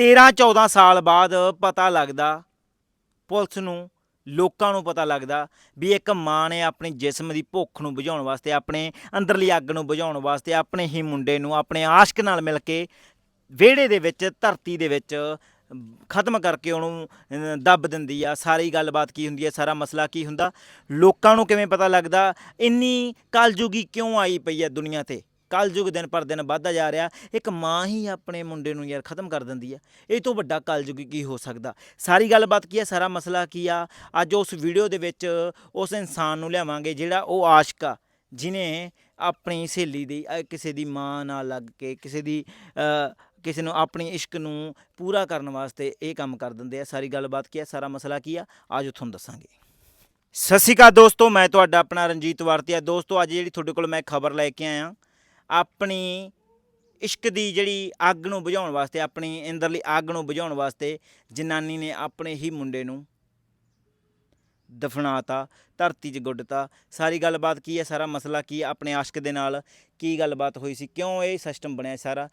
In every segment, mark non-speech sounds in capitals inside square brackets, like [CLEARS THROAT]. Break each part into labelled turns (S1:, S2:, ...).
S1: 13 14 ਸਾਲ ਬਾਅਦ ਪਤਾ ਲੱਗਦਾ, ਪੁਲਿਸ ਨੂੰ, ਲੋਕਾਂ ਨੂੰ ਪਤਾ ਲੱਗਦਾ ਵੀ ਇੱਕ ਮਾਂ ਨੇ ਆਪਣੀ ਜਿਸਮ ਦੀ ਭੁੱਖ ਨੂੰ ਬੁਝਾਉਣ ਵਾਸਤੇ, ਆਪਣੇ ਅੰਦਰਲੀ ਅੱਗ ਨੂੰ ਬੁਝਾਉਣ ਵਾਸਤੇ, ਆਪਣੇ ਹੀ ਮੁੰਡੇ ਨੂੰ, ਆਪਣੇ ਆਸ਼ਕ ਨਾਲ ਮਿਲ ਕੇ ਵਿਹੜੇ ਦੇ ਵਿੱਚ, ਧਰਤੀ ਦੇ ਵਿੱਚ ਖਤਮ ਕਰਕੇ ਉਹਨੂੰ ਦੱਬ ਦਿੰਦੀ ਆ। ਸਾਰੀ ਗੱਲਬਾਤ ਕੀ ਹੁੰਦੀ ਹੈ ਸਾਰਾ ਮਸਲਾ ਕੀ ਹੁੰਦਾ? ਲੋਕਾਂ ਨੂੰ ਕਿਵੇਂ ਪਤਾ ਲੱਗਦਾ? ਇੰਨੀ ਕਲਯੁਗੀ ਕਿਉਂ ਆਈ ਪਈ ਹੈ ਦੁਨੀਆ ਤੇ? ਕਲਯੁਗ ਦਿਨ ਪਰ ਦਿਨ ਵੱਧਦਾ ਜਾ ਰਿਹਾ, ਇੱਕ ਮਾਂ ਹੀ ਆਪਣੇ ਮੁੰਡੇ ਨੂੰ ਯਾਰ ਖਤਮ ਕਰ ਦਿੰਦੀ ਆ। ਇਹ ਤੋਂ ਵੱਡਾ ਕਲਯੁਗ ਕੀ ਹੋ ਸਕਦਾ? ਸਾਰੀ ਗੱਲਬਾਤ ਕੀ ਹੈ ਸਾਰਾ ਮਸਲਾ ਕੀ ਆ? ਅੱਜ ਉਸ ਵੀਡੀਓ ਦੇ ਵਿੱਚ ਉਸ ਇਨਸਾਨ ਨੂੰ ਲਿਆਵਾਂਗੇ ਜਿਹੜਾ ਉਹ ਆਸ਼ਕ ਆ ਜਿਨੇ ਆਪਣੀ ਸਹੇਲੀ ਦੀ ਕਿਸੇ ਦੀ ਮਾਂ ਨਾਲ ਲੱਗ ਕੇ, ਕਿਸੇ ਦੀ ਕਿਸੇ ਨੂੰ ਆਪਣੀ ਇਸ਼ਕ ਨੂੰ ਪੂਰਾ ਕਰਨ ਵਾਸਤੇ ਇਹ ਕੰਮ ਕਰ ਦਿੰਦੇ ਆ। ਸਾਰੀ ਗੱਲਬਾਤ ਕੀ ਹੈ ਸਾਰਾ ਮਸਲਾ ਕੀ ਆ? ਅੱਜ ਤੁਹਾਨੂੰ ਦੱਸਾਂਗੇ। ਸਤਿ ਸ਼੍ਰੀ ਅਕਾਲ ਦੋਸਤੋ, ਮੈਂ ਤੁਹਾਡਾ ਆਪਣਾ ਰਣਜੀਤ ਵਾਰਤੀਆ। ਦੋਸਤੋ, ਅੱਜ ਜਿਹੜੀ ਤੁਹਾਡੇ ਕੋਲ ਮੈਂ ਖਬਰ ਲੈ ਕੇ ਆਇਆ ਆਪਣੀ ਇਸ਼ਕ ਦੀ ਜਿਹੜੀ ਅੱਗ ਨੂੰ ਬੁਝਾਉਣ ਵਾਸਤੇ ਆਪਣੀ ਅੰਦਰਲੀ ਅੱਗ ਨੂੰ ਬੁਝਾਉਣ ਵਾਸਤੇ ਜਨਾਨੀ ਨੇ ਆਪਣੇ ਹੀ ਮੁੰਡੇ ਨੂੰ ਦਫਨਾਤਾ ਧਰਤੀ 'ਚ ਗੁੱਡਤਾ ਸਾਰੀ ਗੱਲਬਾਤ ਕੀ ਹੈ? ਸਾਰਾ ਮਸਲਾ ਕੀ ਹੈ ਆਪਣੇ ਆਸ਼ਕ ਦੇ ਨਾਲ? ਕੀ ਗੱਲਬਾਤ ਹੋਈ ਸੀ? ਕਿਉਂ ਇਹ ਸਿਸਟਮ ਬਣਿਆ ਸਾਰਾ?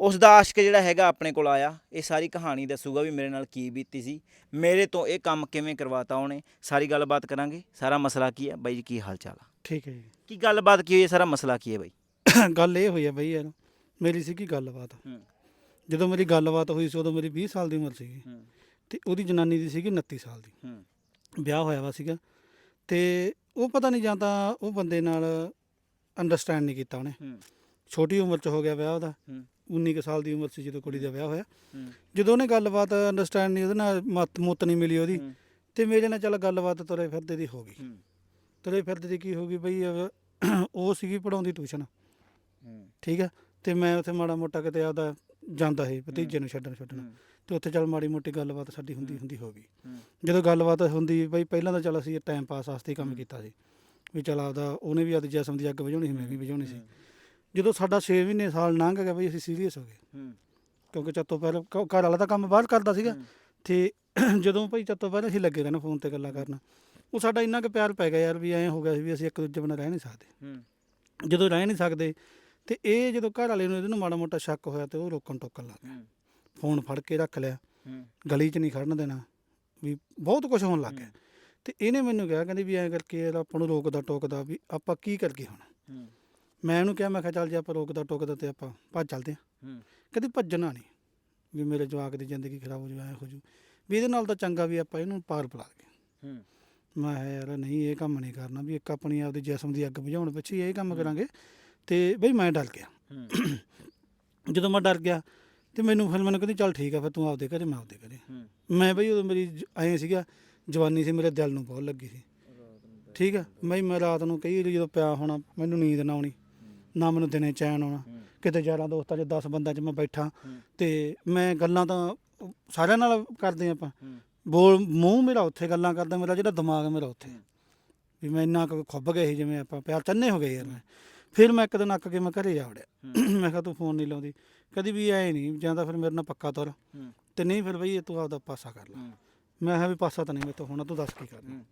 S1: ਉਸ ਦਾ ਆਸ਼ਕ ਜਿਹੜਾ ਹੈਗਾ ਆਪਣੇ ਕੋਲ ਆਇਆ। ਇਹ ਸਾਰੀ ਕਹਾਣੀ ਦੱਸੂਗਾ ਵੀ ਮੇਰੇ ਨਾਲ ਕੀ ਬੀਤੀ ਸੀ। ਮੇਰੇ ਤੋਂ ਇਹ ਕੰਮ ਕਿਵੇਂ ਕਰਵਾਤਾ ਉਹਨੇ? ਸਾਰੀ ਗੱਲਬਾਤ ਕਰਾਂਗੇ। ਸਾਰਾ ਮਸਲਾ ਕੀ ਹੈ? ਬਾਈ ਜੀ ਕੀ ਹਾਲ ਚਾਲ ਆ?
S2: ਠੀਕ ਹੈ ਜੀ।
S1: ਕੀ ਗੱਲਬਾਤ ਕੀ ਹੋਈ ਹੈ? ਸਾਰਾ ਮਸਲਾ ਕੀ ਹੈ ਬਾਈ?
S2: ਗੱਲ ਇਹ ਹੋਈ ਹੈ ਬਈ ਯਾਰ ਮੇਰੀ ਸੀਗੀ ਗੱਲਬਾਤ।
S1: ਹੂੰ।
S2: ਜਦੋਂ ਮੇਰੀ ਗੱਲਬਾਤ ਹੋਈ ਸੀ ਉਦੋਂ ਮੇਰੀ 20 ਸਾਲ ਦੀ ਉਮਰ ਸੀਗੀ।
S1: ਹੂੰ।
S2: ਤੇ ਉਹਦੀ ਜਨਾਨੀ ਦੀ ਸੀਗੀ 29 ਸਾਲ ਦੀ।
S1: ਹੂੰ।
S2: ਵਿਆਹ ਹੋਇਆ ਵਾ ਸੀਗਾ। ਤੇ ਉਹ ਪਤਾ ਨਹੀਂ ਜਾਂ ਤਾਂ ਉਹ ਬੰਦੇ ਨਾਲ ਅੰਡਰਸਟੈਂਡ ਨਹੀਂ ਕੀਤਾ ਉਹਨੇ।
S1: ਹੂੰ।
S2: ਛੋਟੀ ਉਮਰ 'ਚ ਹੋ ਗਿਆ ਵਿਆਹ ਉਹਦਾ।
S1: ਹੂੰ।
S2: 19 ਕੁ ਸਾਲ ਦੀ ਉਮਰ ਸੀ ਜਦੋਂ ਕੁੜੀ ਦਾ ਵਿਆਹ ਹੋਇਆ।
S1: ਹੂੰ।
S2: ਜਦੋਂ ਉਹਨੇ ਗੱਲਬਾਤ ਅੰਡਰਸਟੈਂਡ ਨਹੀਂ ਉਹਦੇ ਨਾਲ ਮਤ ਮੁੱਤ ਨਹੀਂ ਮਿਲੀ ਉਹਦੀ।
S1: ਹੂੰ,
S2: ਤੇ ਮੇਰੇ ਨਾਲ ਚੱਲ ਗੱਲਬਾਤ ਤੁਰੇ ਫਿਰਦੇ ਦੀ ਹੋ ਗਈ।
S1: ਹੂੰ।
S2: ਤੁਰੇ ਫਿਰਦੇ ਦੀ ਕੀ ਹੋ ਗਈ ਬਈ ਅਹ ਉਹ ਸੀਗੀ ਪੜਾਉਂਦੀ ਟਿਊਸ਼ਨ।
S1: ਹੂੰ
S2: ਠੀਕ ਹੈ? ਤੇ ਮੈਂ ਉੱਥੇ ਮਾੜਾ ਮੋਟਾ ਕਿਤੇ ਆਪਦਾ ਜਾਂਦਾ ਸੀ ਭਤੀਜੇ ਨੂੰ ਛੱਡਣ ਛੱਡਣ। ਤੇ ਉੱਥੇ ਚੱਲ ਮਾੜੀ ਮੋਟੀ ਗੱਲਬਾਤ ਸਾਡੀ ਹੁੰਦੀ ਹੁੰਦੀ ਹੋ ਗਈ। ਜਦੋਂ ਗੱਲਬਾਤ ਹੁੰਦੀ ਬਈ ਪਹਿਲਾਂ ਤਾਂ ਚੱਲ ਅਸੀਂ ਟਾਈਮ ਪਾਸ ਵਾਸਤੇ ਕੰਮ। ਕੀਤਾ ਸੀ। ਵੀ ਚੱਲ ਆਪਦਾ ਉਹਨੇ ਵੀ ਆਪਦੀ ਜਿਸਮ ਦੀ ਅੱਗ ਵਜਾਉਣੀ ਸੀ ਮੈਂ ਵੀ ਵਜਾਉਣੀ ਸੀ। ਜਦੋਂ ਸਾਡਾ 6 ਮਹੀਨੇ ਸਾਲ ਲੰਘ ਗਿਆ ਬਈ ਅਸੀਂ ਸੀਰੀਅਸ ਹੋ ਗਏ। ਕਿਉਂਕਿ ਚੱਤੋਂ ਪਹਿਲਾਂ ਘਰ ਵਾਲਾ ਤਾਂ ਕੰਮ ਬਾਹਰ ਕਰਦਾ ਸੀਗਾ। ਤੇ [CLEARS THROAT] ਜਦੋਂ ਭਾਈ ਚੱਤੋਂ ਪਹਿਲਾਂ ਅਸੀਂ ਲੱਗੇ ਰਹਿਣਾ ਫੋਨ ਤੇ ਗੱਲਾਂ ਕਰਨ। ਉਹ ਸਾਡਾ ਇੰਨਾ ਕੁ ਪਿਆਰ ਪੈ ਗਿਆ ਯਾਰ ਵੀ ਐਂ ਹੋ ਗਿਆ ਸੀ ਵੀ ਅਸੀਂ ਇੱਕ ਦੂਜੇ ਬਿਨਾਂ ਰਹਿ ਨਹੀਂ ਸਕਦੇ। ਜਦੋਂ ਰਹਿ ਨਹੀਂ ਸਕਦੇ ਤੇ ਇਹ ਜਦੋਂ ਘਰ ਵਾਲੇ ਨੂੰ ਇਹਦੇ ਨੂੰ ਮਾੜਾ ਮੋਟਾ ਸ਼ੱਕ ਹੋਇਆ ਤੇ ਉਹ ਰੋਕਣ ਟੋਕਣ ਲੱਗ ਗਿਆ। ਫੋਨ ਫੜ ਕੇ ਰੱਖ ਲਿਆ। ਗਲੀ 'ਚ ਨਹੀਂ ਖੜਨ ਦੇਣਾ। ਵੀ ਬਹੁਤ ਕੁਝ ਹੋਣ ਲੱਗ ਗਿਆ। ਤੇ ਇਹਨੇ ਮੈਨੂੰ ਕਿਹਾ ਕਹਿੰਦੀ ਵੀ ਐਂ ਕਰਕੇ ਯਾਰ ਆਪਾਂ ਨੂੰ ਰੋਕਦਾ ਟੋਕਦਾ ਵੀ ਆਪਾਂ ਕੀ ਕਰਕੇ ਹੁਣ। ਮੈਂ ਉਹਨੂੰ ਕਿਹਾ ਮੈਂ ਕਿਹਾ ਚੱਲ ਜੇ ਆਪਾਂ ਰੋਕਦਾ ਟੋਕਦਾ ਤੇ ਆਪਾਂ ਭੱਜ ਚੱਲਦੇ ਹਾਂ। ਕਹਿੰਦੀ ਭੱਜਣਾ ਨਹੀਂ। ਵੀ ਮੇਰੇ ਜਵਾਕ ਦੀ ਜ਼ਿੰਦਗੀ ਖਰਾਬ ਹੋ ਜੂ ਐ ਹੋ ਜੂ। ਵੀ ਇਹਦੇ ਨਾਲ ਤਾਂ ਚੰਗਾ ਵੀ ਆਪਾਂ ਇਹਨੂੰ ਪਾਰ ਪਲਾ
S1: ਹੂੰ,
S2: ਮੈਂ ਕਿਹਾ ਯਾਰ ਨਹੀਂ ਇਹ ਕੰਮ ਨਹੀਂ ਕਰਨਾ। ਵੀ ਇੱਕ ਆਪਣੀ ਆਪਦੀ ਜਿਸਮ ਦੀ ਅੱਗ ਬੁਝਾਉਣ ਪਿੱਛੇ ਇਹ ਕੰਮ ਕਰਾਂਗੇ। ਤੇ ਬਈ ਮੈਂ ਡਰ ਗਿਆ। ਜਦੋਂ ਮੈਂ ਡਰ ਗਿਆ ਤੇ ਮੈਨੂੰ ਫਿਰ ਮੈਨੂੰ ਕਹਿੰਦੀ ਚੱਲ ਠੀਕ ਆ ਫਿਰ ਤੂੰ ਆਪਦੇ ਘਰੇ ਮੈਂ ਆਪਦੇ ਘਰੇ। ਮੈਂ ਬਈ ਉਦੋਂ ਮੇਰੀ ਐਂ ਸੀਗਾ ਜਵਾਨੀ ਸੀ ਮੇਰੇ ਦਿਲ ਨੂੰ ਬਹੁਤ ਲੱਗੀ ਸੀ। ਠੀਕ ਆ? ਮੈਂ ਮੈਂ ਰਾਤ ਨੂੰ ਕਈ ਵਾਰੀ ਜਦੋਂ ਪਿਆ ਹੋਣਾ ਮੈਨੂੰ ਨੀਂਦ ਨਾ ਆਉਣੀ ਨਾ ਮੈਨੂੰ ਦਿਨੇ ਚੈਨ ਆਉਣਾ। ਕਿਤੇ ਯਾਰਾਂ ਦੋਸਤਾਂ 'ਚ 10 ਬੰਦਿਆਂ 'ਚ ਮੈਂ ਬੈਠਾ ਤੇ ਮੈਂ ਗੱਲਾਂ ਤਾਂ ਸਾਰਿਆਂ ਨਾਲ ਕਰਦੇ ਆਪਾਂ। ਬੋਲ ਮੂੰਹ ਮੇਰਾ ਉੱਥੇ ਗੱਲਾਂ ਕਰਦਾ ਮੇਰਾ ਜਿਹੜਾ ਦਿਮਾਗ ਮੇਰਾ ਉੱਥੇ। ਵੀ ਮੈਂ ਇੰਨਾ ਕੁ ਖੁੱਬ ਗਏ ਸੀ ਜਿਵੇਂ ਆਪਾਂ ਪਿਆਰ ਚੰਨੇ ਹੋ ਗਏ ਯਾਰ ਮੈਂ। ਫਿਰ ਮੈਂ ਇੱਕ ਦਿਨ ਅੱਕ ਕੇ ਮੈਂ ਘਰੇ ਜਾ ਵੜਿਆ। [CLEARS THROAT] ਮੈਂ ਕਿਹਾ ਤੂੰ ਫੋਨ ਨਹੀਂ ਲਾਉਂਦੀ। ਕਦੀ ਵੀ ਐ ਨਹੀਂ ਜਾਂ ਤਾਂ ਫਿਰ ਮੇਰੇ ਨਾਲ ਪੱਕਾ ਤੁਰ। ਤੇ ਨਹੀਂ ਫਿਰ ਬਈ ਇਹ ਤੂੰ ਆਪਦਾ ਪਾਸਾ ਕਰ ਲੈ। ਮੈਂ ਕਿਹਾ ਵੀ ਪਾਸਾ ਤਾਂ ਨਹੀਂ ਮੇਰੇ ਤੋਂ ਹੋਣਾ ਤੂੰ ਦੱਸ ਕੀ ਕਰਨਾ।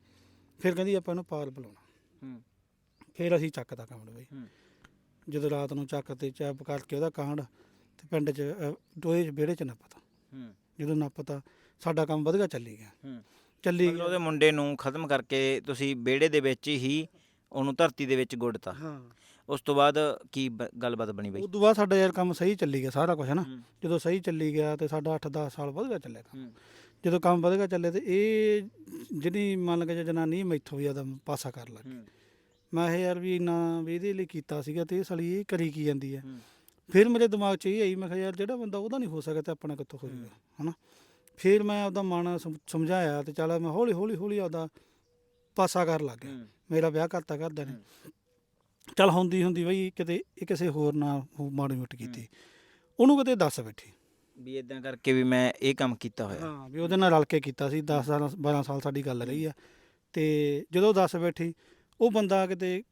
S2: ਫਿਰ ਕਹਿੰਦੀ ਆਪਾਂ ਇਹਨੂੰ ਪਾਰ ਬੁਲਾਉਣਾ। ਫਿਰ ਅਸੀਂ ਚੱਕਦਾ ਕਾਂਡ ਬਈ। ਜਦੋਂ ਰਾਤ ਨੂੰ ਚੱਕ ਤੇ ਚੈਪ ਕਰਕੇ ਉਹਦਾ ਕਾਂਡ ਤੇ ਪਿੰਡ 'ਚ 'ਚ ਵਿਹੜੇ 'ਚ ਨੱਪਤਾ।
S1: ਹੂੰ,
S2: ਜਦੋਂ ਨੱਪਤਾ ਸਾਡਾ ਕੰਮ ਵਧੀਆ ਚੱਲੀ ਗਿਆ। ਚੱਲੀ
S1: ਮਤਲਬ ਉਹਦੇ ਮੁੰਡੇ ਨੂੰ ਖਤਮ ਕਰਕੇ ਤੁਸੀਂ ਵਿਹੜੇ ਦੇ ਵਿੱਚ ਹੀ ਉਹਨੂੰ ਧਰਤੀ ਦੇ ਵਿੱਚ ਗੁੱਡਤਾ।
S2: ਹਾਂ।
S1: ਉਸ ਤੋਂ ਬਾਅਦ ਕੀ ਬ- ਗੱਲਬਾਤ ਬਣੀ ਬਾਈ?
S2: ਉਸ ਤੋਂ ਬਾਅਦ ਸਾਡਾ ਯਾਰ ਕੰਮ ਸਹੀ ਚੱਲੀ ਗਿਆ ਸਾਰਾ ਕੁਝ ਹੈ ਨਾ
S1: ਹੂੰ,
S2: ਜਦੋਂ ਸਹੀ ਚੱਲੀ ਗਿਆ ਤੇ ਸਾਡਾ 8-10 ਸਾਲ ਵਧੀਆ ਚੱਲਿਆ ਕੰਮ। ਜਦੋਂ ਕੰਮ ਵਧੀਆ ਚੱਲੇ ਤੇ ਇਹ ਜਿਹੜੀ ਮੰਨ ਕੇ ਜੇ ਜਨਾਨੀ ਮੈਥੋਂ ਵੀ ਜ਼ਿਆਦਾ ਪਾਸਾ ਕਰ ਲੱਗ ਗਈ। ਮੈਂ ਇਹ ਯਾਰ ਵੀ ਇੰਨਾ ਵੀ ਇਹਦੇ ਲਈ ਕੀਤਾ ਸੀਗਾ ਤੇ ਇਹ ਸਾਲੀ ਇਹ ਕਰੀ ਕੀ ਜਾਂਦੀ ਹੈ? ਫਿਰ ਮੇਰੇ ਦਿਮਾਗ 'ਚ ਇਹ ਆਈ ਮੈਂ ਕਿਹਾ ਯਾਰ ਜਿਹੜਾ ਬੰਦਾ ਉਹਦਾ ਨਹੀਂ ਹੋ ਸਕਦਾ ਤੇ ਆਪਣਾ ਕਿੱਥੋਂ ਹੋ ਜਾਊਗਾ ਹਨਾ? ਫਿਰ ਮੈਂ ਆਪਦਾ ਮਨ ਸਮ- ਸਮਝਾਇਆ ਤੇ ਚੱਲ ਮੈਂ ਹੌਲੀ ਹੌਲੀ ਹੌਲੀ ਆਪਦਾ ਪਾਸਾ ਕਰ ਲੱਗ ਗਿਆ। ਮੇਰਾ ਵਿਆਹ ਕਰਤਾ ਕਰਦਾ ਨੇ। ਚੱਲ ਹੁੰਦੀ ਹੁੰਦੀ ਬਈ ਕਿਤੇ ਇਹ ਕਿਸੇ ਹੋਰ ਨਾਲ ਮਾੜੀ ਮੋਟੀ ਕੀਤੀ। ਉਹਨੂੰ ਕਿਤੇ ਦੱਸ ਬੈਠੀ।
S1: ਵੀ ਇਦਾਂ ਕਰਕੇ ਵੀ ਮੈਂ ਇਹ ਕੰਮ ਕੀਤਾ ਹੋਇਆ।
S2: ਹਾਂ ਵੀ ਉਹਦੇ ਨਾਲ ਰਲ ਕੇ ਕੀਤਾ ਸੀ 10 ਸਾਲ 12 ਸਾਲ ਸਾਡੀ ਗੱਲ ਰਹੀ ਆ। ਤੇ ਜਦੋਂ ਦੱਸ ਬੈਠੀ ਉਹ ਬੰਦਾ ਕਿਤੇ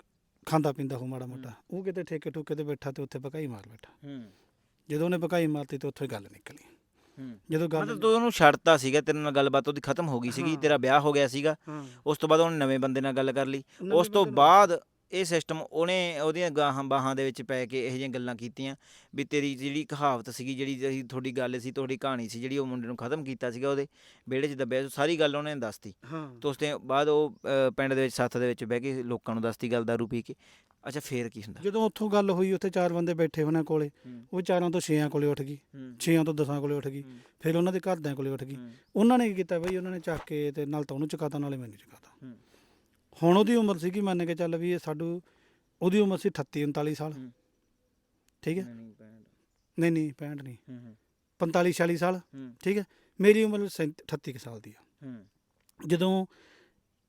S2: ਖਾਂਦਾ ਪੀਂਦਾ ਹੋ ਮਾੜਾ ਮੋਟਾ। ਉਹ ਕਿਤੇ ਠੇਕੇ ਠੁਕੇ ਤੇ ਬੈਠਾ ਤੇ ਉੱਥੇ ਪਕਾਈ ਮਾਰ ਬੈਠਾ।
S1: ਹੂੰ।
S2: ਜਦੋਂ ਉਹਨੇ ਪਕਾਈ ਮਾਰਤੀ ਤੇ ਉੱਥੋਂ ਹੀ ਗੱਲ ਨਿਕਲੀ।
S1: ਹੂੰ।
S2: ਜਦੋਂ ਗੱਲ
S1: ਮਤਲਬ ਤੂੰ ਉਹਨੂੰ ਛੱਡਤਾ ਸੀਗਾ ਤੇਰੇ ਨਾਲ ਗੱਲਬਾਤ ਉਹਦੀ ਖਤਮ ਹੋ ਗਈ ਸੀਗੀ। ਤੇਰਾ ਵਿਆਹ ਹੋ ਗਿਆ ਸੀਗਾ।
S2: ਹਾਂ।
S1: ਉਸ ਤੋਂ ਬਾਅਦ ਉਹਨੇ ਨਵੇਂ ਬੰਦੇ ਨਾਲ ਗੱਲ ਕਰ ਲਈ।
S2: ਨਵੇਂ
S1: ਉਸ ਤੋਂ
S2: ਬੰਦੇ ਨਾਲ-
S1: ਬਾਅਦ ਇਹ ਸਿਸਟਮ ਉਹਨੇ ਉਹਦੀਆਂ ਗਾਹਾਂ ਬਾਹਾਂ ਦੇ ਵਿੱਚ ਪੈ ਕੇ ਇਹੋ ਜਿਹੀਆਂ ਗੱਲਾਂ ਕੀਤੀਆਂ ਵੀ ਤੇਰੀ ਜਿਹੜੀ ਕਹਾਵਤ ਸੀਗੀ ਜਿਹੜੀ ਜਿਹੜੀ ਤੁਹਾਡੀ ਗੱਲ ਸੀ ਤੁਹਾਡੀ ਕਹਾਣੀ ਸੀ ਜਿਹੜੀ ਉਹ ਮੁੰਡੇ ਨੂੰ ਖਤਮ ਕੀਤਾ ਸੀਗਾ ਉਹਦੇ ਵਿਹੜੇ 'ਚ ਦੱਬਿਆ ਸੀ, ਸਾਰੀ ਗੱਲ ਉਹਨੇ ਦੱਸਤੀ।
S2: ਹਾਂ।
S1: ਤੇ ਉਸ ਤੋਂ ਬਾਅਦ ਉਹ ਅ, ਪਿੰਡ ਦੇ ਵਿੱਚ ਸੱਥ ਦੇ ਵਿੱਚ ਬਹਿ ਕੇ ਲੋਕਾਂ ਨੂੰ ਦੱਸਤੀ ਗੱਲ ਦਾਰੂ ਪੀ ਕੇ। ਅੱਛਾ ਫੇਰ ਕੀ ਹੁੰਦਾ?
S2: ਜਦੋਂ ਉੱਥੋਂ ਗੱਲ ਹੋਈ ਉੱਥੇ ਚਾਰ ਬੰਦੇ ਬੈਠੇ ਉਹਨਾਂ ਕੋਲੇ।
S1: ਹੂੰ।
S2: ਉਹ ਚਾਰਾਂ ਤੋਂ ਛੇਆਂ ਕੋਲੇ ਉੱਠ ਗਈ।
S1: ਹੂੰ।
S2: ਛੇਆਂ ਤੋਂ ਦਸਾਂ ਕੋਲੇ ਉੱਠ ਗਈ।
S1: ਹੂੰ।
S2: ਫਿਰ ਉਹਨਾਂ ਦੇ ਘਰਦਿਆਂ ਕੋਲੇ ਉੱਠ ਗਈ।
S1: ਹੂੰ।
S2: ਉਹਨਾਂ ਨੇ ਕੀ ਕੀਤਾ ਬਈ? ਉਹਨਾਂ ਨੇ ਚੱਕ ਕੇ ਤੇ ਨਾਲ ਤਾਂ ਉਹਨੂੰ ਚੁਕਾਤਾ ਨਾਲੇ ਮੈਨੂੰ ਚੁਕਾਤਾ।
S1: ਹੂੰ।
S2: ਹੁਣ ਉਹਦੀ ਉਮਰ ਸੀਗੀ ਮੰਨ ਕੇ ਚੱਲ ਵੀ ਇਹ ਸਾਡੂ ਉਹਦੀ ਉਮਰ ਸੀ 38 39 ਸਾਲ।
S1: ਹੂੰ।
S2: ਠੀਕ ਹੈ?
S1: ਨਹੀਂ, ਭੈਣ।
S2: ਨਹੀਂ ਨਹੀਂ 65 ਨਹੀਂ।
S1: ਹੂੰ ਹੂੰ।
S2: 45 46 ਸਾਲ।
S1: ਹੂੰ।
S2: ਠੀਕ ਹੈ? ਮੇਰੀ ਉਮਰ 38 ਕੁ ਸਾਲ ਦੀ ਆ।
S1: ਹੂੰ।
S2: ਜਦੋਂ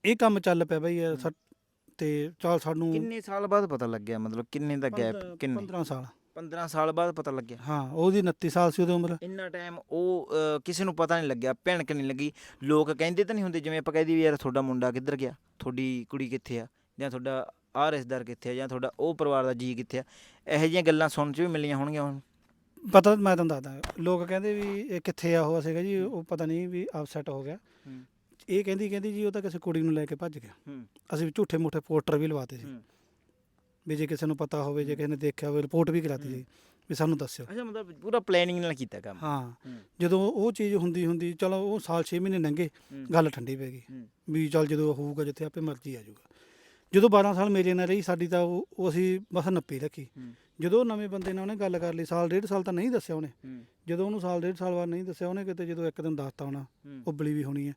S2: ਇਹ ਕੰਮ ਚੱਲ ਪਿਆ ਬਈ ਇਹ ਸਾ- ਤੇ ਚੱਲ ਸਾਨੂੰ
S1: ਕਿੰਨੇ ਸਾਲ ਬਾਅਦ ਪਤਾ ਲੱਗਿਆ? ਮਤਲਬ ਕਿੰਨੇ ਦਾ ਗੈਪ ਕਿੰਨੇ?
S2: 15 ਸਾਲ।
S1: 15 ਸਾਲ ਬਾਅਦ ਪਤਾ ਲੱਗਿਆ।
S2: ਹਾਂ ਉਹਦੀ 29 ਸਾਲ ਸੀ ਉਹਦੀ ਉਮਰ।
S1: ਇੰਨਾ ਟਾਈਮ ਉਹ ਕਿਸੇ ਨੂੰ ਪਤਾ ਨਹੀਂ ਲੱਗਿਆ ਭਿਣਕ ਨਹੀਂ ਲੱਗੀ। ਲੋਕ ਕਹਿੰਦੇ ਤਾਂ ਨਹੀਂ ਹੁੰਦੇ ਜਿਵੇਂ ਆਪਾਂ ਕਹਿੰਦੇ ਵੀ ਯਾਰ ਤੁਹਾਡਾ ਮੁੰਡਾ ਕਿੱਧਰ ਗਿਆ? ਤੁਹਾਡੀ ਕੁੜੀ ਕਿੱਥੇ ਆ? ਜਾਂ ਤੁਹਾਡਾ ਆਹ ਰਿਸ਼ਤੇਦਾਰ ਕਿੱਥੇ ਆ? ਜਾਂ ਤੁਹਾਡਾ ਉਹ ਪਰਿਵਾਰ ਦਾ ਜੀ ਕਿੱਥੇ ਆ? ਇਹੋ ਜਿਹੀਆਂ ਗੱਲਾਂ ਸੁਣਨ ਚ ਵੀ ਮਿਲੀਆਂ ਹੋਣਗੀਆਂ ਹੁਣ।
S2: ਪਤਾ ਮੈਂ ਤੁਹਾਨੂੰ ਦੱਸਦਾ ਲੋਕ ਕਹਿੰਦੇ ਵੀ ਇਹ ਕਿੱਥੇ ਆ ਉਹ ਸੀਗਾ ਜੀ ਉਹ ਪਤਾ ਨਹੀਂ ਵੀ ਅਪਸੈਟ ਹੋ ਗਿਆ।
S1: ਹੂੰ।
S2: ਇਹ ਕਹਿੰਦੀ ਕਹਿੰਦੀ ਜੀ ਉਹ ਤਾਂ ਕਿਸੇ ਕੁੜੀ ਨੂੰ ਲੈ ਕੇ ਭੱਜ ਗਿਆ।
S1: ਹੂੰ।
S2: ਅਸੀਂ ਵੀ ਝੂਠੇ ਮੂਠੇ ਪੋਸਟਰ ਵੀ ਲਵਾਤੇ ਸੀ।
S1: ਹੂੰ।
S2: ਵੀ ਜੇ ਕਿਸੇ ਨੂੰ ਪਤਾ ਹੋਵੇ ਜੇ ਕਿਸੇ ਨੇ ਦੇਖਿਆ ਹੋਵੇ ਰਿਪੋਰਟ ਵੀ ਕਰਾਤੀ ਸੀ ਵੀ ਸਾਨੂੰ ਦੱਸਿਓ
S1: ਅੱਛਾ ਮਤਲਬ ਪੂਰਾ ਪਲੈਨਿੰਗ ਨਾਲ ਕੀਤਾ ਕੰਮ
S2: ਹਾਂ। ਜਦੋਂ ਉਹ ਚੀਜ਼ ਹੁੰਦੀ ਹੁੰਦੀ ਚਲੋ ਉਹ ਸਾਲ 6 ਮਹੀਨੇ ਲੰਘੇ। ਗੱਲ ਠੰਡੀ ਪੈ ਗਈ। ਵੀ ਚੱਲ ਜਦੋਂ ਹੋਊਗਾ ਜਿੱਥੇ ਆਪੇ ਮਰਜ਼ੀ ਆ ਜਾਊਗਾ ਜਦੋਂ 12 ਸਾਲ ਮੇਰੇ ਨਾਲ ਰਹੀ ਸਾਡੀ ਤਾਂ ਉਹ ਅਸੀਂ ਬਸ ਨੱਪੀ ਰੱਖੀ। ਜਦੋਂ ਨਵੇਂ ਬੰਦੇ ਨਾਲ ਉਹਨੇ ਗੱਲ ਕਰ ਲਈ ਸਾਲ ਡੇਢ ਸਾਲ ਤਾਂ ਨਹੀਂ ਦੱਸਿਆ ਉਹਨੇ ਜਦੋਂ ਉਹਨੂੰ ਸਾਲ ਡੇਢ ਸਾਲ ਬਾਅਦ ਨਹੀਂ ਦੱਸਿਆ ਉਹਨੇ ਕਿਤੇ ਜਦੋਂ ਇੱਕ ਦਿਨ ਦੱਸਤਾ ਹੋਣਾ। ਉਬਲੀ ਵੀ ਹੋਣੀ ਹੈ।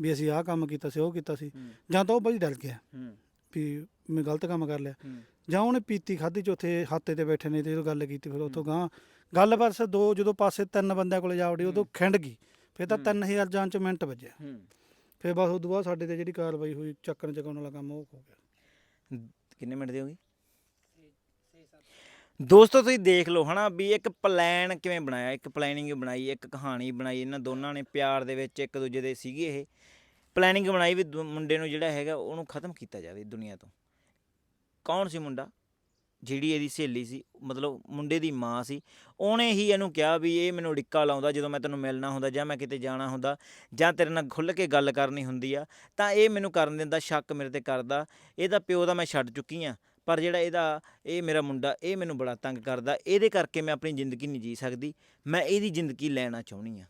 S2: ਵੀ ਅਸੀਂ ਆਹ ਕੰਮ ਕੀਤਾ ਸੀ ਉਹ ਕੀਤਾ ਸੀ। ਜਾਂ ਤਾਂ ਉਹ ਬੜੀ ਡਰ ਗਿਆ। ਵੀ ਮੈਂ ਗਲਤ ਕੰਮ ਕਰ ਲਿਆ। ਜਾਂ ਉਹਨੇ ਪੀਤੀ ਖਾਧੀ ਚੌਥੇ ਹਾਤੇ ਤੇ ਬੈਠੇ ਨੇ ਤੇ ਜਦੋਂ ਗੱਲ ਕੀਤੀ ਫਿਰ ਉੱਥੋਂ ਗਾਂ ਗੱਲ ਬਸ ਦੋ ਜਦੋਂ ਪਾਸੇ ਤਿੰਨ ਬੰਦਿਆਂ ਕੋਲੇ ਜਾ ਵੜੀ ਉਦੋਂ ਖਿੰਡ ਗਈ। ਫਿਰ ਤਾਂ
S1: ਹੂੰ।
S2: 3000 ਜਾਨ ਚ ਮਿੰਟ ਵੱਜਿਆ। ਫਿਰ ਬਸ ਉਦੋਂ ਬਾਅਦ ਸਾਡੇ ਤੇ ਜਿਹੜੀ ਕਾਰਵਾਈ ਹੋਈ ਚੱਕਣ ਚਕਾਉਣ ਵਾਲਾ ਕੰਮ ਉਹ ਹੋ ਗਿਆ।
S1: ਕਿੰਨੇ ਮਿੰਟ ਦੀ ਹੋ ਗਈ? ਦੋਸਤੋ ਤੁਸੀਂ ਦੇਖ ਲਓ ਹਨਾ ਵੀ ਇੱਕ ਪਲਾਨ ਕਿਵੇਂ ਬਣਾਇਆ? ਇੱਕ ਪਲੈਨਿੰਗ ਬਣਾਈ ਇੱਕ ਕਹਾਣੀ ਬਣਾਈ। ਇਹਨਾਂ ਦੋਨਾਂ ਨੇ ਪਿਆਰ ਦੇ ਵਿੱਚ ਇੱਕ ਦੂਜੇ ਦੇ ਸੀਗੇ ਇਹ। ਪਲੈਨਿੰਗ ਬਣਾਈ ਵੀ ਮੁੰਡੇ ਨੂੰ ਜਿਹੜਾ ਹੈਗਾ ਉਹਨੂੰ ਖਤਮ ਕੀਤਾ ਜਾਵੇ ਦੁਨੀਆ ਤੋਂ। ਕੌਣ ਸੀ ਮੁੰਡਾ? ਜਿਹੜੀ ਇਹਦੀ ਸਹੇਲੀ ਸੀ, ਮਤਲਬ ਮੁੰਡੇ ਦੀ ਮਾਂ ਸੀ। ਉਹਨੇ ਹੀ ਇਹਨੂੰ ਕਿਹਾ ਵੀ ਇਹ ਮੈਨੂੰ ਡਿੱਕਾ ਲਾਉਂਦਾ ਜਦੋਂ ਮੈਂ ਤੈਨੂੰ ਮਿਲਣਾ ਹੁੰਦਾ ਜਾਂ ਮੈਂ ਕਿਤੇ ਜਾਣਾ ਹੁੰਦਾ ਜਾਂ ਤੇਰੇ ਨਾਲ ਖੁੱਲ੍ਹ ਕੇ ਗੱਲ ਕਰਨੀ ਹੁੰਦੀ ਆ, ਤਾਂ ਇਹ ਮੈਨੂੰ ਕਰਨ ਦਿੰਦਾ, ਸ਼ੱਕ ਮੇਰੇ ਤੇ ਕਰਦਾ। ਇਹਦਾ ਪਿਓ ਦਾ ਮੈਂ ਛੱਡ ਚੁੱਕੀ ਆ, ਪਰ ਜਿਹੜਾ ਇਹਦਾ, ਇਹ ਮੇਰਾ ਮੁੰਡਾ, ਇਹ ਮੈਨੂੰ ਬੜਾ ਤੰਗ ਕਰਦਾ। ਇਹਦੇ ਕਰਕੇ ਮੈਂ ਆਪਣੀ ਜ਼ਿੰਦਗੀ ਨਹੀਂ ਜੀ ਸਕਦੀ। ਮੈਂ ਇਹਦੀ ਜ਼ਿੰਦਗੀ ਲੈਣਾ ਚਾਹੁੰਦੀ ਆ।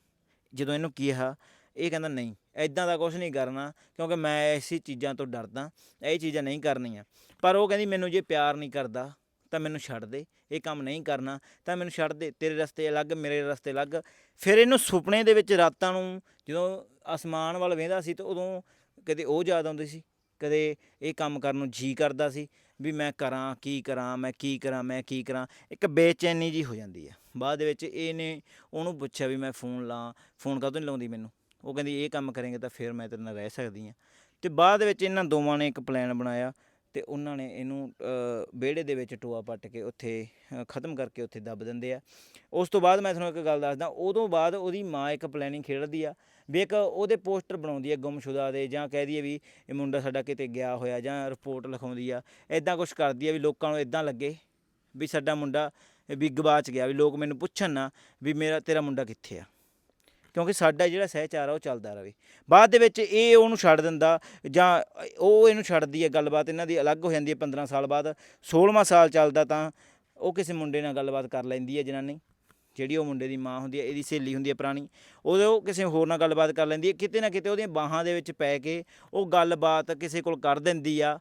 S1: ਜਦੋਂ ਇਹਨੂੰ ਕਿਹਾ, ਇਹ ਕਹਿੰਦਾ, ਨਹੀਂ ਐਦਾਂ ਦਾ ਕੁਝ ਨਹੀਂ ਕਰਨਾ, ਕਿਉਂਕਿ ਮੈਂ ਐਸੀ ਚੀਜ਼ਾਂ ਤੋਂ ਡਰਦਾ, ਇਹ ਚੀਜ਼ਾਂ ਨਹੀਂ ਕਰਨੀਆਂ। ਪਰ ਉਹ ਕਹਿੰਦੀ, ਮੈਨੂੰ ਜੇ ਪਿਆਰ ਨਹੀਂ ਕਰਦਾ, ਤਾਂ ਮੈਨੂੰ ਛੱਡ ਦੇ। ਇਹ ਕੰਮ ਨਹੀਂ ਕਰਨਾ, ਤਾਂ ਮੈਨੂੰ ਛੱਡ ਦੇ। ਤੇਰੇ ਰਸਤੇ ਅਲੱਗ, ਮੇਰੇ ਰਸਤੇ ਅਲੱਗ। ਫਿਰ ਇਹਨੂੰ ਸੁਪਨੇ ਦੇ ਵਿੱਚ ਰਾਤਾਂ ਨੂੰ ਜਦੋਂ ਅਸਮਾਨ ਵੱਲ ਵੇਂਦਾ ਸੀ, ਤਾਂ ਉਦੋਂ ਕਦੇ ਉਹ ਯਾਦ ਆਉਂਦੀ ਸੀ, ਕਦੇ ਇਹ ਕੰਮ ਕਰਨ ਨੂੰ ਜੀ ਕਰਦਾ ਸੀ ਵੀ ਮੈਂ ਕਰਾਂ, ਕੀ ਕਰਾਂ, ਮੈਂ ਕੀ ਕਰਾਂ, ਮੈਂ ਕੀ ਕਰਾਂ। ਇੱਕ ਬੇਚੈਨੀ ਜੀ ਹੋ ਜਾਂਦੀ ਹੈ ਬਾਅਦ ਦੇ ਵਿੱਚ ਇਹਨੇ ਉਹਨੂੰ ਪੁੱਛਿਆ ਵੀ ਮੈਂ ਫੋਨ ਲਾਂ, ਫੋਨ ਕਾਹਤੋਂ ਨਹੀਂ ਲਾਉਂਦੀ ਮੈਨੂੰ? ਉਹ ਕਹਿੰਦੀ, ਇਹ ਕੰਮ ਕਰੇਂਗੇ ਤਾਂ ਫਿਰ ਮੈਂ ਤੇਰੇ ਨਾਲ ਰਹਿ ਸਕਦੀ ਹਾਂ ਤੇ ਬਾਅਦ ਵਿੱਚ ਇਹਨਾਂ ਦੋਵਾਂ ਨੇ ਇੱਕ ਪਲਾਨ ਬਣਾਇਆ ਤੇ ਉਹਨਾਂ ਨੇ ਇਹਨੂੰ ਵਿਹੜੇ ਦੇ ਵਿੱਚ ਟੋਆ ਪੱਟ ਕੇ ਉੱਥੇ ਖਤਮ ਕਰਕੇ ਉੱਥੇ ਦੱਬ ਦਿੰਦੇ ਆ। ਉਸ ਤੋਂ ਬਾਅਦ ਮੈਂ ਤੁਹਾਨੂੰ ਇੱਕ ਗੱਲ ਦੱਸਦਾ, ਉਦੋਂ ਬਾਅਦ ਉਹਦੀ ਮਾਂ ਇੱਕ ਪਲੈਨਿੰਗ ਖੇਡਦੀ ਆ, ਵੀ ਇੱਕ ਉਹਦੇ ਪੋਸਟਰ ਬਣਾਉਂਦੀ ਹੈ ਗੁੰਮਸ਼ੁਦਾ ਦੇ, ਜਾਂ ਕਹਿ ਦਈਏ ਵੀ ਇਹ ਮੁੰਡਾ ਸਾਡਾ ਕਿਤੇ ਗਿਆ ਹੋਇਆ, ਜਾਂ ਰਿਪੋਰਟ ਲਿਖਾਉਂਦੀ ਆ ਐਦਾਂ ਕੁਝ ਕਰਦੀ ਆ ਵੀ ਲੋਕਾਂ ਨੂੰ ਐਦਾਂ ਲੱਗੇ, ਵੀ ਸਾਡਾ ਮੁੰਡਾ ਵੀ ਗਵਾਚ ਗਿਆ, ਵੀ ਲੋਕ ਮੈਨੂੰ ਪੁੱਛਣ ਨਾ ਵੀ ਮੇਰਾ, ਤੇਰਾ ਮੁੰਡਾ ਕਿੱਥੇ ਆ। ਕਿਉਂਕਿ ਸਾਡਾ ਜਿਹੜਾ ਸਹਿਚਾਰ ਆ ਉਹ ਚੱਲਦਾ ਰਹੇ। ਬਾਅਦ ਦੇ ਵਿੱਚ ਇਹ ਉਹਨੂੰ ਛੱਡ ਦਿੰਦਾ ਜਾਂ ਉਹ ਇਹਨੂੰ ਛੱਡਦੀ ਹੈ ਗੱਲਬਾਤ, ਇਹਨਾਂ ਦੀ ਅਲੱਗ ਹੋ ਜਾਂਦੀ ਹੈ 15 ਸਾਲ ਬਾਅਦ। 16ਵਾਂ ਸਾਲ ਚੱਲਦਾ ਤਾਂ ਉਹ ਕਿਸੇ ਮੁੰਡੇ ਨਾਲ ਗੱਲਬਾਤ ਕਰ ਲੈਂਦੀ ਹੈ ਜਨਾਨੀ, ਜਿਹੜੀ ਉਹ ਮੁੰਡੇ ਦੀ ਮਾਂ ਹੁੰਦੀ ਹੈ, ਇਹਦੀ ਸਹੇਲੀ ਹੁੰਦੀ ਹੈ ਪੁਰਾਣੀ। ਉਹਦੇ ਉਹ ਕਿਸੇ ਹੋਰ ਨਾਲ ਗੱਲਬਾਤ ਕਰ ਲੈਂਦੀ ਹੈ, ਕਿਤੇ ਨਾ ਕਿਤੇ ਉਹਦੀਆਂ ਬਾਹਾਂ ਦੇ ਵਿੱਚ ਪੈ ਕੇ ਉਹ ਗੱਲਬਾਤ ਕਿਸੇ ਕੋਲ ਕਰ ਦਿੰਦੀ ਆ।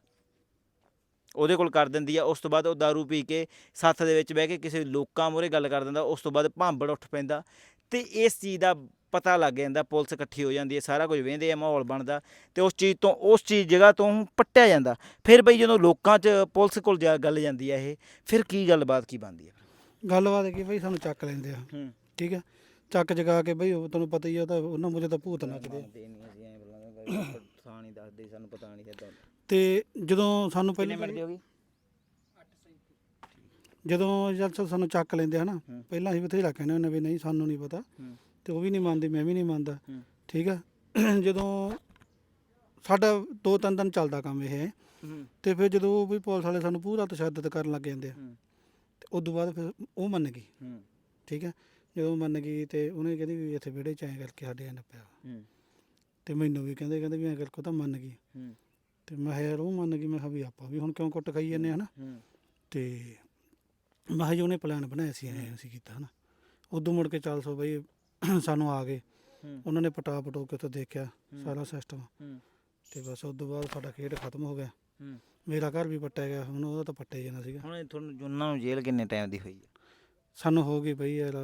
S1: ਉਹਦੇ ਕੋਲ ਕਰ ਦਿੰਦੀ ਆ, ਉਸ ਤੋਂ ਬਾਅਦ ਉਹ दारू ਪੀ ਕੇ ਸੱਥ ਦੇ ਵਿੱਚ ਬਹਿ ਕੇ ਕਿਸੇ ਲੋਕਾਂ ਮੂਹਰੇ ਗੱਲ ਕਰ ਦਿੰਦਾ, ਉਸ ਤੋਂ ਬਾਅਦ ਭਾਂਬੜ ਉੱਠ ਪੈਂਦਾ। ਤੇ ਇਸ ਚੀਜ਼ ਦਾ ਪਤਾ ਲੱਗ ਜਾਂਦਾ ਪੁਲਿਸ ਇਕੱਠੀ ਹੋ ਜਾਂਦੀ ਹੈ ਸਾਰਾ ਕੁਝ ਵੇਂਦੇ ਆ ਮਾਹੌਲ ਬਣਦਾ ਤੇ ਉਸ ਚੀਜ਼ ਤੋਂ ਉਸ ਚੀਜ਼ ਜਗ੍ਹਾ ਤੋਂ ਪੱਟਿਆ ਜਾਂਦਾ। ਫਿਰ ਬਈ ਜਦੋਂ ਲੋਕਾਂ 'ਚ ਪੁਲਿਸ ਕੋਲ ਜਾ ਗੱਲ ਜਾਂਦੀ ਹੈ ਇਹ ਫਿਰ ਕੀ ਗੱਲਬਾਤ ਕੀ ਬਣਦੀ ਹੈ
S2: ਗੱਲਬਾਤ ਕੀ ਬਈ ਸਾਨੂੰ ਚੱਕ ਲੈਂਦੇ ਆ।
S1: ਹੂੰ।
S2: ਠੀਕ ਹੈ ਚੱਕ ਜਗਾ ਕੇ ਬਈ ਉਹ ਤੁਹਾਨੂੰ ਪਤਾ ਹੀ ਆ ਉਹ ਤਾਂ ਉਹਨਾਂ ਮੁਝੇ ਤਾਂ ਭੂਤ ਨੱਚਦੇ ਆ।
S1: ਦੱਸਦੇ ਸਾਨੂੰ ਪਤਾ ਨਹੀਂ
S2: ਤੇ ਜਦੋਂ ਸਾਨੂੰ ਪਹਿਲਾਂ
S1: ਮਿੰਟ ਦੀ ਹੋ ਗਈ?
S2: ਜਦੋਂ ਜਦ ਸਾਨੂੰ ਚੱਕ ਲੈਂਦੇ ਹਨਾ
S1: ਹੂੰ।
S2: ਪਹਿਲਾਂ ਅਸੀਂ ਬਥੇਰਾ ਕਹਿੰਦੇ ਹੁੰਦੇ ਵੀ ਨਹੀਂ ਸਾਨੂੰ ਨਹੀਂ ਪਤਾ।
S1: ਹੂੰ।
S2: ਤੇ ਉਹ ਵੀ ਨਹੀਂ ਮੰਨਦੀ ਮੈਂ ਵੀ ਨਹੀਂ ਮੰਨਦਾ।
S1: ਹੂੰ।
S2: ਠੀਕ ਆ? [CLEARS THROAT] ਜਦੋਂ ਸਾਡਾ ਦੋ ਤਿੰਨ ਦਿਨ ਚੱਲਦਾ ਕੰਮ ਇਹ
S1: ਹੂੰ।
S2: ਤੇ ਫਿਰ ਜਦੋਂ ਵੀ ਪੁਲਿਸ ਵਾਲੇ ਸਾਨੂੰ ਪੂਰਾ ਤਸ਼ੱਦਦ ਕਰਨ ਲੱਗ ਜਾਂਦੇ ਆ।
S1: ਹੂੰ।
S2: ਤੇ ਉਸ ਤੋਂ ਬਾਅਦ ਫਿਰ ਉਹ ਮੰਨ ਗਈ।
S1: ਹੂੰ।
S2: ਠੀਕ ਹੈ ਜਦੋਂ ਮੰਨ ਗਈ ਤੇ ਉਹਨੇ ਕਹਿੰਦੀ ਵੀ ਇੱਥੇ ਵਿਹੜੇ ਚ ਐਂ ਕਰਕੇ ਸਾਡੇ ਐਂ ਨੱਪਿਆ।
S1: ਹੂੰ।
S2: ਤੇ ਮੈਨੂੰ ਵੀ ਕਹਿੰਦੇ ਕਹਿੰਦੇ ਵੀ ਐਂ ਕਰਕੇ ਉਹ ਤਾਂ ਮੰਨ ਗਈ।
S1: ਹੂੰ।
S2: ਤੇ ਮੈਂ ਕਿਹਾ ਯਾਰ ਉਹ ਮੰਨ ਗਈ ਮੈਂ ਕਿਹਾ ਵੀ ਆਪਾਂ ਵੀ ਹੁਣ ਕਿਉਂ ਕੁੱਟ ਖਾਈ ਜਾਂਦੇ ਹਨਾ?
S1: ਹੂੰ।
S2: ਤੇ ਮੈਂ ਕਿਹਾ ਜੀ ਉਹਨੇ ਪਲਾਨ ਬਣਾਇਆ ਸੀ ਐਂ ਅਸੀਂ ਕੀਤਾ ਹਨਾ? ਉਦੋਂ ਮੁੜ ਕੇ 400 ਬਈ ਸਾਨੂੰ ਆ ਗਏ।
S1: ਹੂੰ
S2: ਉਹਨਾਂ ਨੇ ਪਟਾ ਪਟੋ ਕੇ ਉੱਥੇ ਦੇਖਿਆ। ਸਾਰਾ ਸਿਸਟਮ
S1: ਹੂੰ
S2: ਤੇ ਬਸ ਉਸ ਤੋਂ ਬਾਅਦ ਸਾਡਾ ਖੇਡ ਖਤਮ ਹੋ ਗਿਆ।
S1: ਹੂੰ
S2: ਮੇਰਾ ਘਰ ਵੀ ਪੱਟਿਆ ਗਿਆ ਹੁਣ ਉਹਦਾ ਤਾਂ ਪੱਟਿਆ ਹੀ ਜਾਣਾ ਸੀਗਾ।
S1: ਹੁਣ ਇਹ ਤੁਹਾਨੂੰ ਨੂੰ ਜੇਲ੍ਹ ਕਿੰਨੇ ਟਾਈਮ ਦੀ ਹੋਈ ਹੈ
S2: ਸਾਨੂੰ ਹੋ ਗਈ ਬਈ ਯਾਰ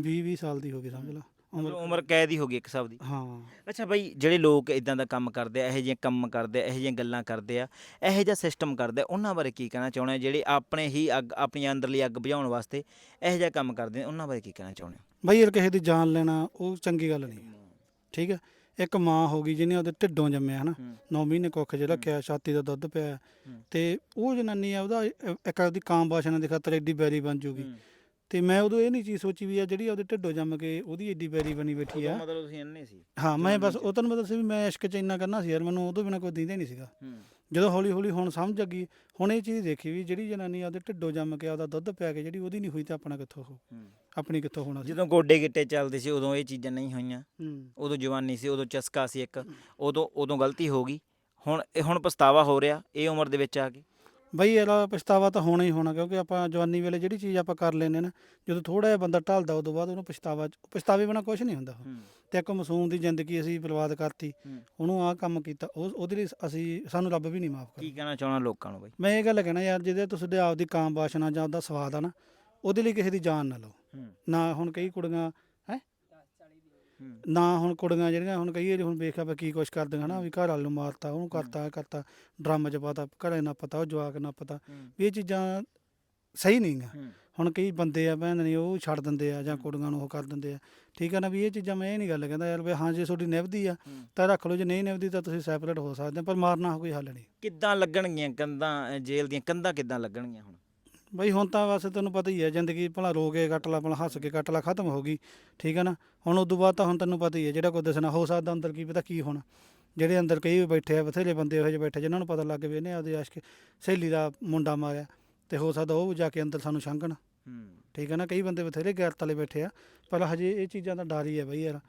S2: 20 20 ਸਾਲ ਦੀ ਹੋ ਗਈ ਸਮਝ ਲਾ।
S1: ਉਮਰ ਉਮਰ ਕੈਦ ਹੀ ਹੋ ਗਈ ਇੱਕ ਹਿਸਾਬ ਦੀ।
S2: ਹਾਂ।
S1: ਅੱਛਾ ਬਾਈ ਜਿਹੜੇ ਲੋਕ ਇਦਾਂ ਦਾ ਕੰਮ ਕਰਦੇ ਆ ਇਹੋ ਜਿਹੇ ਕੰਮ ਕਰਦੇ ਆ ਇਹੋ ਜਿਹੀਆਂ ਗੱਲਾਂ ਕਰਦੇ ਆ ਇਹੋ ਜਿਹਾ ਸਿਸਟਮ ਕਰਦੇ ਆ ਉਹਨਾਂ ਬਾਰੇ ਕੀ ਕਹਿਣਾ ਚਾਹੁੰਦੇ ਆ? ਜਿਹੜੇ ਆਪਣੇ ਹੀ ਅੱਗ ਆਪਣੀ ਅੰਦਰਲੀ ਅੱਗ ਬੁਝਾਉਣ ਵਾਸਤੇ ਇਹੋ ਜਿਹਾ ਕੰਮ ਕਰਦੇ ਆ ਉਹਨਾਂ ਬਾਰੇ ਕੀ ਕਹਿਣਾ ਚਾਹੁੰਦੇ ਹੋ?
S2: ਬਈ ਯਾਰ ਕਿਸੇ ਦੀ ਜਾਨ ਲੈਣਾ ਉਹ ਚੰਗੀ ਗੱਲ ਨਹੀਂ। ਠੀਕ ਹੈ? ਇੱਕ ਮਾਂ ਹੋ ਗਈ ਜਿਹਨੇ ਉਹਦੇ ਢਿੱਡੋਂ ਜੰਮਿਆ ਹਨਾ?
S1: ਹੂੰ।
S2: 9 ਮਹੀਨੇ ਕੁੱਖ 'ਚ ਰੱਖਿਆ ਛਾਤੀ ਦਾ ਦੁੱਧ ਪਿਆ। ਤੇ ਉਹ ਜਨਾਨੀ ਆ ਉਹਦਾ ਇੱਕ ਉਹਦੀ ਕਾਮ ਬਾਸ਼ਨਾ ਦੇ ਖਾਤਰ ਐਡੀ ਬੈਰੀ ਬਣ ਜੂਗੀ। ਤੇ ਮੈਂ ਉਦੋਂ ਇਹ ਨਹੀਂ ਚੀਜ਼ ਸੋਚੀ ਵੀ ਆ ਜਿਹੜੀ ਉਹਦੇ ਢਿੱਡੋਂ ਜੰਮ ਕੇ ਉਹਦੀ ਐਡੀ ਬੈਰੀ ਬਣੀ ਬੈਠੀ ਆ।
S1: ਮਤਲਬ ਤੁਸੀਂ ਇੰਨੇ ਸੀ।
S2: ਹਾਂ ਮੈਂ ਬਸ। ਉਹ ਤੈਨੂੰ ਪਤਾ ਸੀ ਵੀ ਮੈਂ ਇਸ਼ਕ 'ਚ ਇੰਨਾ ਕਰਨਾ ਸੀ ਯਾਰ ਮੈਨੂੰ ਉਦੋਂ ਬਿਨਾ ਕੋਈ ਦਿੰਦਾ ਨਹੀਂ ਸੀਗਾ। ਜਦੋਂ ਹੌਲੀ ਹੌਲੀ ਹੁਣ ਸਮਝ ਲੱਗੀ ਹੁਣ ਇਹ ਚੀਜ਼ ਦੇਖੀ ਵੀ ਜਿਹੜੀ ਜਨਾਨੀ ਉਹਦੇ ਢਿੱਡੋਂ ਜੰਮ ਕੇ ਉਹਦਾ ਦੁੱਧ ਪਿਆ ਕੇ ਜਿਹੜੀ ਉਹਦੀ ਨਹੀਂ ਹੋਈ ਤਾਂ ਆਪਣਾ ਕਿੱਥੋਂ ਹੋ
S1: ਹੂੰ।
S2: ਆਪਣੀ ਕਿੱਥੋਂ ਹੋਣਾ ਸੀ?
S1: ਜਦੋਂ ਗੋਡੇ ਗਿੱਟੇ ਚੱਲਦੇ ਸੀ ਉਦੋਂ ਇਹ ਚੀਜ਼ਾਂ ਨਹੀਂ ਹੋਈਆਂ।
S2: ਹੂੰ।
S1: ਉਦੋਂ ਜਵਾਨੀ ਸੀ ਉਦੋਂ ਚਸਕਾ ਸੀ ਇੱਕ ਉਦੋਂ ਉਦੋਂ ਗਲਤੀ ਹੋ ਗਈ। ਹੁਣ ਇਹ ਹੁਣ ਪਛਤਾਵਾ ਹੋ ਰਿਹਾ ਇਹ ਉਮਰ ਦੇ ਵਿੱਚ ਆ ਕੇ।
S2: ਬਈ ਇਹਦਾ ਪਛਤਾਵਾ ਤਾਂ ਹੋਣਾ ਹੀ ਹੋਣਾ ਕਿਉਂਕਿ ਆਪਾਂ ਜਵਾਨੀ ਵੇਲੇ ਜਿਹੜੀ ਚੀਜ਼ ਆਪਾਂ ਕਰ ਲੈਂਦੇ ਨਾ ਜਦੋਂ ਥੋੜਾ ਜਿਹਾ ਬੰਦਾ ਢਲਦਾ ਉਦੋਂ ਬਾਅਦ ਉਹਨੂੰ ਪਛਤਾਵਾ ਪਛਤਾਵੇ ਬਿਨਾ ਕੁਝ ਨਹੀਂ ਹੁੰਦਾ ਤੇ ਇੱਕ ਮਾਸੂਮ ਦੀ ਜ਼ਿੰਦਗੀ ਅਸੀਂ ਬਰਬਾਦ ਕਰਤੀ। ਉਹਨੂੰ ਆਹ ਕੰਮ ਕੀਤਾ ਉਹ ਉਹਦੇ ਲਈ ਅਸੀਂ ਸਾਨੂੰ ਰੱਬ ਵੀ ਨਹੀਂ ਮਾਫ
S1: ਕੀ
S2: ਕਰ
S1: ਕਹਿਣਾ ਚਾਹਣਾ ਲੋਕਾਂ ਨੂੰ ਬਾਈ?
S2: ਮੈਂ ਇਹ ਗੱਲ ਕਹਿਣਾ ਯਾਰ ਜਿਹਦੇ ਤੁਸੀਂ ਆਪਦੀ ਕਾਮ ਬਾਸ਼ਨਾ ਜਾਂ ਉਹਦਾ ਸਵਾਦ ਆ ਨਾ ਉਹਦੇ ਲਈ ਕਿਸੇ ਦੀ ਜਾਨ ਨਾ ਲਓ। ਨਾ ਹੁਣ ਕਈ ਕੁੜੀਆਂ ਨਾ ਹੁਣ ਕੁੜੀਆਂ ਜਿਹੜੀਆਂ ਹੁਣ ਵਾਰੀ ਹੁਣ ਵੇਖਿਆ ਵਾ ਕੀ ਕੁਛ ਕਰਦੀਆਂ ਹਨਾ ਵੀ ਘਰ ਵਾਲ ਨੂੰ ਮਾਰਤਾ ਉਹਨੂੰ ਕਰਤਾ ਇਹ ਕਰਤਾ ਡਰਮ ਚ ਪਾਤਾ ਘਰੇ ਨਾ ਪਤਾ ਉਹ ਜਵਾਕ ਨਾ ਪਤਾ ਵੀ ਇਹ ਚੀਜ਼ਾਂ ਸਹੀ ਨਹੀਂ
S1: ਹੂੰ।
S2: ਹੁਣ ਕਈ ਬੰਦੇ ਆ ਭੈਣ ਨੇ ਉਹ ਛੱਡ ਦਿੰਦੇ ਆ ਜਾਂ ਕੁੜੀਆਂ ਨੂੰ ਉਹ ਕਰ ਦਿੰਦੇ ਆ। ਠੀਕ ਆ ਨਾ ਵੀ ਇਹ ਚੀਜ਼ਾਂ ਮੈਂ ਇਹ ਨਹੀਂ ਗੱਲ ਕਹਿੰਦਾ ਯਾਰ ਵੀ ਹਾਂ ਜੇ ਤੁਹਾਡੀ ਨਿਭਦੀ ਆ। ਤਾਂ ਰੱਖ ਲਓ ਜੇ ਨਹੀਂ ਨਿਭਦੀ ਤਾਂ ਤੁਸੀਂ ਸੈਪਰੇਟ ਹੋ ਸਕਦੇ ਆ ਪਰ ਮਾਰਨਾ ਕੋਈ ਹੱਲ ਨਹੀਂ
S1: ਕਿੱਦਾਂ ਲੱਗਣਗੀਆਂ ਕੰਧਾਂ ਅ, ਜੇਲ੍ਹ ਦੀਆਂ ਕੰਧਾਂ ਕਿੱਦਾਂ ਲੱਗਣਗੀਆਂ ਹੁਣ?
S2: ਬਈ ਹੁਣ ਤਾਂ ਵੈਸੇ ਤੈਨੂੰ ਪਤਾ ਹੀ ਹੈ ਜ਼ਿੰਦਗੀ ਭਲਾ ਰੋ ਕੇ ਕੱਟ ਲਾ ਭਲਾ ਹੱਸ ਕੇ ਕੱਟ ਲਾ ਖਤਮ ਹੋ ਗਈ ਠੀਕ ਹੈ ਨਾ? ਹੁਣ ਉਦੋਂ ਬਾਅਦ ਤਾਂ ਹੁਣ ਤੈਨੂੰ ਪਤਾ ਹੀ ਹੈ ਜਿਹੜਾ ਕੋਈ ਦੱਸਣਾ ਹੋ ਸਕਦਾ ਅੰਦਰ ਕੀ ਪਤਾ ਕੀ ਹੋਣਾ। ਜਿਹੜੇ ਅੰਦਰ ਕਈ ਵੀ ਬੈਠੇ ਆ ਬਥੇਰੇ ਬੰਦੇ ਇਹੋ ਜਿਹੇ ਬੈਠੇ ਜਿਨ੍ਹਾਂ ਨੂੰ ਪਤਾ ਲੱਗ ਵੀ ਇਹਨੇ ਆਪਦੇ ਆਸ਼ਕ ਸਹੇਲੀ ਦਾ ਮੁੰਡਾ ਮਾਰਿਆ ਤੇ ਹੋ ਸਕਦਾ ਉਹ ਜਾ ਕੇ ਅੰਦਰ ਸਾਨੂੰ
S1: ਹੂੰ।
S2: ਠੀਕ ਹੈ ਨਾ? ਕਈ ਬੰਦੇ ਬਥੇਰੇ ਗੈਰਤ ਵਾਲੇ ਬੈਠੇ ਆ ਪਰ ਹਜੇ ਇਹ ਚੀਜ਼ਾਂ ਦਾ ਡਰ ਹੀ ਹੈ ਬਈ ਯਾਰ।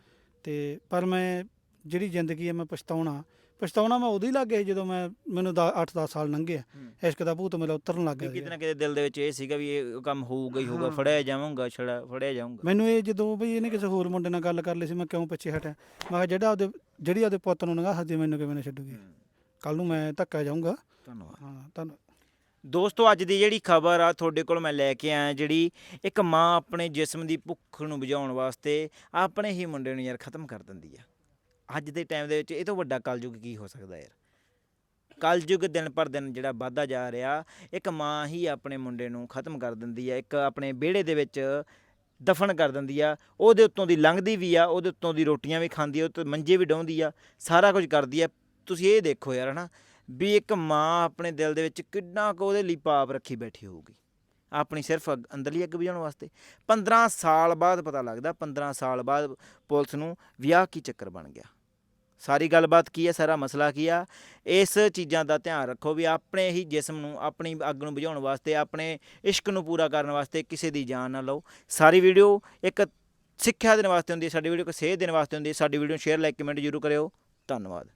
S2: ਤੇ ਪਰ ਮੈਂ ਜਿਹੜੀ ਜ਼ਿੰਦਗੀ ਹੈ ਮੈਂ ਪਛਤਾਉਣਾ ਪਛਤਾਉਣਾ ਮੈਂ ਉਦੋਂ ਹੀ ਲੱਗ ਗਿਆ ਜਦੋਂ ਮੈਂ ਮੈਨੂੰ 8-10 ਸਾਲ ਲੰਘੇ ਆ। ਇਸ਼ਕ ਦਾ ਭੂਤ ਮੇਰਾ ਉਤਰਨ ਲੱਗ
S1: ਵੀ
S2: ਗਿਆ।
S1: ਕਿਤੇ। ਨਾ ਕਿਤੇ ਦਿਲ ਦੇ ਵਿੱਚ ਇਹ ਸੀਗਾ ਵੀ ਇਹ ਕੰਮ ਹੋਊਗਾ ਹੀ ਹੋਊਗਾ। ਫੜਿਆ ਜਾਵਾਂਗਾ ਛੜਾ ਫੜਿਆ ਜਾਊਂਗਾ।
S2: ਮੈਨੂੰ ਇਹ ਜਦੋਂ ਬਈ ਇਹਨੇ ਕਿਸੇ ਹੋਰ ਮੁੰਡੇ ਨਾਲ ਗੱਲ ਕਰ ਲਈ ਸੀ ਮੈਂ ਕਿਉਂ ਪਿੱਛੇ ਹਟਿਆ? ਮੈਂ ਕਿਹਾ ਜਿਹੜਾ ਉਹਦੇ ਜਿਹੜੀ ਉਹਦੇ ਪੁੱਤ ਨੂੰ ਨਗਾਹ ਹੱਦੀ ਮੈਨੂੰ ਕਿਵੇਂ ਨਾ ਛੱਡੂਗੀ? ਕੱਲ ਨੂੰ ਮੈਂ ਧੱਕਾ ਜਾਊਂਗਾ।
S1: ਧੰਨਵਾਦ।
S2: ਹਾਂ ਤੁਹਾਨੂੰ
S1: ਦੋਸਤੋ ਅੱਜ ਦੀ ਜਿਹੜੀ ਖਬਰ ਆ ਤੁਹਾਡੇ ਕੋਲ ਮੈਂ ਲੈ ਕੇ ਆਇਆ ਜਿਹੜੀ ਇੱਕ ਮਾਂ ਆਪਣੇ ਜਿਸਮ ਦੀ ਭੁੱਖ ਨੂੰ ਬੁਝਾਉਣ ਵਾਸਤੇ ਆਪਣੇ ਹੀ ਮੁੰਡੇ ਨੂੰ ਯਾਰ ਖਤਮ ਕਰ ਦਿੰਦੀ ਆ। ਅੱਜ ਦੇ ਟਾਈਮ ਦੇ ਵਿੱਚ ਇਹ ਤੋਂ ਵੱਡਾ ਕਲਯੁਗ ਕੀ ਹੋ ਸਕਦਾ ਯਾਰ? ਕਲਯੁਗ ਦਿਨ ਪਰ ਦਿਨ ਜਿਹੜਾ ਵੱਧਦਾ ਜਾ ਰਿਹਾ, ਇੱਕ ਮਾਂ ਹੀ ਆਪਣੇ ਮੁੰਡੇ ਨੂੰ ਖਤਮ ਕਰ ਦਿੰਦੀ ਆ, ਇੱਕ ਆਪਣੇ ਵਿਹੜੇ ਦੇ ਵਿੱਚ ਦਫਨ ਕਰ ਦਿੰਦੀ ਆ, ਉਹਦੇ ਉੱਤੋਂ ਦੀ ਲੰਘਦੀ ਵੀ ਆ, ਉਹਦੇ ਉੱਤੋਂ ਦੀ ਰੋਟੀਆਂ ਵੀ ਖਾਂਦੀ ਆ ਉਹ ਤੇ ਮੰਜੇ ਵੀ ਡਾਉਂਦੀ ਆ, ਸਾਰਾ ਕੁਝ ਕਰਦੀ ਆ। ਤੁਸੀਂ ਇਹ ਦੇਖੋ ਯਾਰ ਹਨਾ, ਵੀ ਇੱਕ ਮਾਂ ਆਪਣੇ ਦਿਲ ਦੇ ਵਿੱਚ ਕਿੰਨਾ ਕੁ ਉਹਦੇ ਲਈ ਪਾਪ ਰੱਖੀ ਬੈਠੀ ਹੋਊਗੀ। ਆਪਣੀ ਸਿਰਫ ਅੱਗ- ਅੰਦਰਲੀ ਅੱਗ ਬੁਝਾਉਣ ਵਾਸਤੇ। 15 ਸਾਲ ਬਾਅਦ ਪਤਾ ਲੱਗਦਾ 15 ਸਾਲ ਬਾਅਦ ਪੁਲਿਸ ਨੂੰ ਵਿਆਹ ਕੀ ਚੱਕਰ ਬਣ ਗਿਆ। ਸਾਰੀ ਗੱਲਬਾਤ ਕੀ ਹੈ, ਸਾਰਾ ਮਸਲਾ ਕੀ ਆ? ਇਸ ਚੀਜ਼ਾਂ ਦਾ ਧਿਆਨ ਰੱਖੋ ਵੀ ਆਪਣੇ ਹੀ ਜਿਸਮ ਨੂੰ, ਆਪਣੀ ਅੱਗ ਨੂੰ ਬੁਝਾਉਣ ਵਾਸਤੇ, ਆਪਣੇ ਇਸ਼ਕ ਨੂੰ ਪੂਰਾ ਕਰਨ ਵਾਸਤੇ ਕਿਸੇ ਦੀ ਜਾਨ ਨਾ ਲਓ। ਸਾਰੀ ਵੀਡੀਓ ਇੱਕ ਸਿੱਖਿਆ ਦੇਣ ਵਾਸਤੇ ਹੁੰਦੀ ਹੈ, ਸਾਡੀ ਵੀਡੀਓ ਕੋ ਸੇਧ ਦੇਣ ਵਾਸਤੇ ਹੁੰਦੀ ਹੈ। ਸਾਡੀ ਵੀਡੀਓ ਨੂੰ ਸ਼ੇਅਰ, ਲਾਈਕ, ਕਮੈਂਟ ਜ਼ਰੂਰ ਕਰਿਓ। ਧੰਨਵਾਦ।